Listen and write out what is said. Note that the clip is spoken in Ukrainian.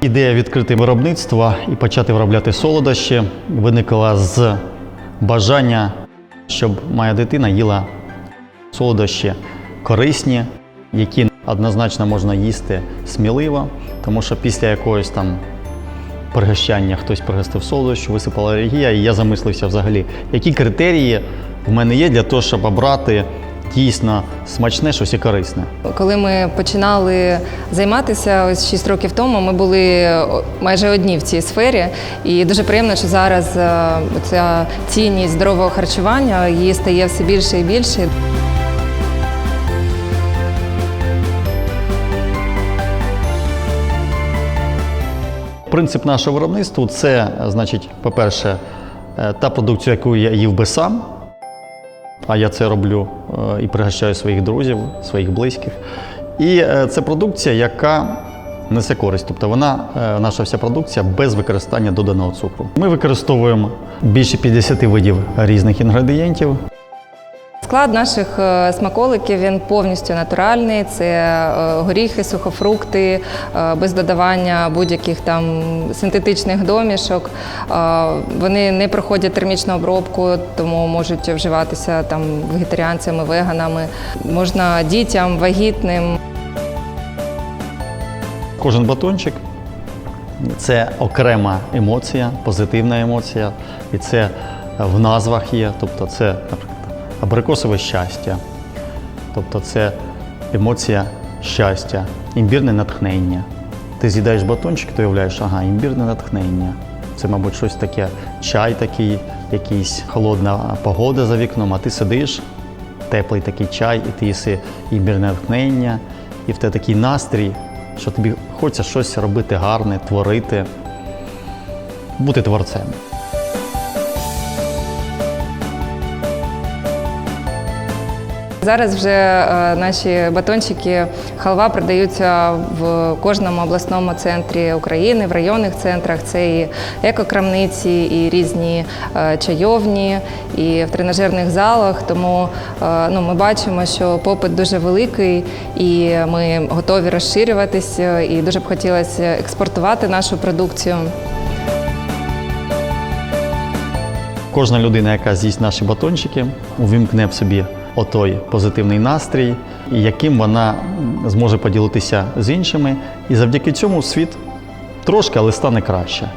Ідея відкрити виробництво і почати виробляти солодощі виникла з бажання, щоб моя дитина їла солодощі корисні, які однозначно можна їсти сміливо, тому що після якогось там пригощання хтось пригостив солодощу, висипала алергія, і я замислився взагалі, які критерії в мене є для того, щоб обрати дійсно смачне щось і корисне. Коли ми починали займатися ось 6 років тому, ми були майже одні в цій сфері, і дуже приємно, що зараз е, ця цінність здорового харчування її стає все більше і більше. Принцип нашого виробництва це, значить, по-перше, е, та продукція, яку я їв би сам, а я це роблю е, і пригощаю своїх друзів, своїх близьких. І е, це продукція, яка несе користь. Тобто вона, е, наша вся продукція без використання доданого цукру. Ми використовуємо більше 50 видів різних інгредієнтів. Склад наших е, смаколиків він повністю натуральний. Це е, горіхи, сухофрукти, е, без додавання будь-яких там синтетичних домішок. Вони не проходять термічну обробку, тому можуть вживатися там вегетаріанцями, веганами. Можна дітям, вагітним. Кожен батончик це окрема емоція, позитивна емоція, і це в назвах є. Тобто, це, наприклад, абрикосове щастя, тобто це емоція щастя, імбірне натхнення. Ти з'їдаєш батончик, ти уявляєш, ага, імбірне натхнення. Це, мабуть, щось таке, чай такий, якийсь холодна погода за вікном, а ти сидиш, теплий такий чай, і ти їси імбірне натхнення, і в тебе такий настрій, що тобі хочеться щось робити гарне, творити, бути творцем. Зараз вже е, наші батончики халва продаються в кожному обласному центрі України, в районних центрах. Це і екокрамниці, і різні е, чайовні, і в тренажерних залах. Тому е, ну, ми бачимо, що попит дуже великий, і ми готові розширюватися. І дуже б хотілося експортувати нашу продукцію. Кожна людина, яка з'їсть наші батончики, увімкне в собі отой позитивний настрій, яким вона зможе поділитися з іншими. І завдяки цьому світ трошки, але стане краще.